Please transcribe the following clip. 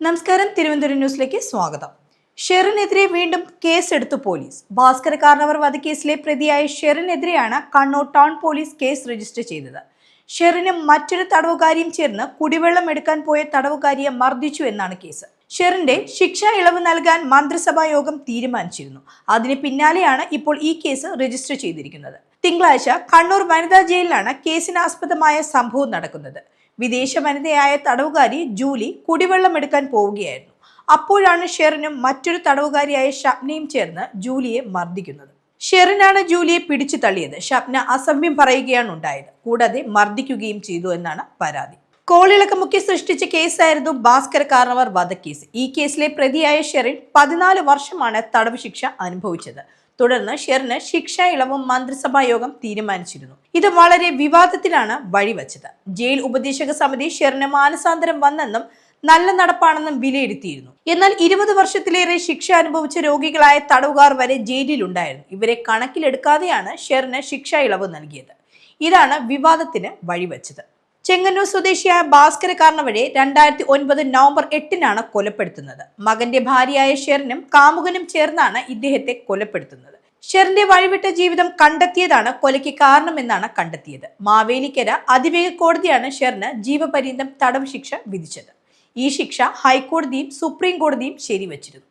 നമസ്കാരം. തിരുവനന്തപുരം ന്യൂസിലേക്ക് സ്വാഗതം. ഷെറിനെതിരെ വീണ്ടും കേസെടുത്തു പോലീസ്. ഭാസ്കര കാർണവർ വധക്കേസിലെ പ്രതിയായ ഷെറിനെതിരെയാണ് Kannur town police case register ചെയ്തത്. ഷെറിനും മറ്റൊരു തടവുകാരിയും ചേർന്ന് കുടിവെള്ളം എടുക്കാൻ പോയ തടവുകാരിയെ മർദ്ദിച്ചു എന്നാണ് കേസ്. ഷെറിന്റെ ശിക്ഷ ഇളവ് നൽകാൻ മന്ത്രിസഭാ യോഗം തീരുമാനിച്ചിരുന്നു. അതിന് പിന്നാലെയാണ് ഇപ്പോൾ ഈ കേസ് രജിസ്റ്റർ ചെയ്തിരിക്കുന്നത്. തിങ്കളാഴ്ച കണ്ണൂർ വനിതാ ജയിലിലാണ് കേസിനാസ്പദമായ സംഭവം നടക്കുന്നത്. വിദേശ വനിതയായ തടവുകാരി ജൂലി കുടിവെള്ളം എടുക്കാൻ പോവുകയായിരുന്നു. അപ്പോഴാണ് ഷെറിനും മറ്റൊരു തടവുകാരിയായ ഷബ്നയും ചേർന്ന് ജൂലിയെ മർദ്ദിക്കുന്നത്. ഷെറിനാണ് ജൂലിയെ പിടിച്ചു തള്ളിയത്. ഷബ്ന അസഭ്യം പറയുകയാണ് ഉണ്ടായത്. കൂടാതെ മർദ്ദിക്കുകയും ചെയ്തു എന്നാണ് പരാതി. കോളിളക്കമുക്കി സൃഷ്ടിച്ച കേസായിരുന്നു ഭാസ്കർ കാർണവർ വധക്കേസ്. ഈ കേസിലെ പ്രതിയായ ഷെറിൻ പതിനാല് വർഷമാണ് തടവ് ശിക്ഷ അനുഭവിച്ചത്. തുടർന്ന് ഷെറിന് ശിക്ഷാ ഇളവും മന്ത്രിസഭാ യോഗം തീരുമാനിച്ചിരുന്നു. ഇത് വളരെ വിവാദത്തിലാണ് വഴിവെച്ചത്. ജയിൽ ഉപദേശക സമിതി ഷെറിന് മാനസാന്തരം വന്നെന്നും നല്ല നടപ്പാണെന്നും വിലയിരുത്തിയിരുന്നു. എന്നാൽ ഇരുപത് വർഷത്തിലേറെ ശിക്ഷ അനുഭവിച്ച രോഗികളായ തടവുകാർ വരെ ജയിലിലുണ്ടായിരുന്നു. ഇവരെ കണക്കിലെടുക്കാതെയാണ് ഷെറിന് ശിക്ഷാ ഇളവ് നൽകിയത്. ഇതാണ് വിവാദത്തിന് വഴിവെച്ചത്. ചെങ്ങന്നൂർ സ്വദേശിയായ ഭാസ്കര കാരണവരെ രണ്ടായിരത്തി ഒൻപത് നവംബർ എട്ടിനാണ് കൊലപ്പെടുത്തുന്നത്. മകന്റെ ഭാര്യയായ ഷെറിനും കാമുകനും ചേർന്നാണ് ഇദ്ദേഹത്തെ കൊലപ്പെടുത്തുന്നത്. ഷെറിന്റെ വഴിവിട്ട ജീവിതം കണ്ടെത്തിയതാണ് കൊലയ്ക്ക് കാരണമെന്നാണ് കണ്ടെത്തിയത്. മാവേലിക്കര അതിവേഗ കോടതിയാണ് ഷെറിന് ജീവപര്യന്തം തടവ് ശിക്ഷ വിധിച്ചത്. ഈ ശിക്ഷ ഹൈക്കോടതിയും സുപ്രീം കോടതിയും ശരിവച്ചിരുന്നു.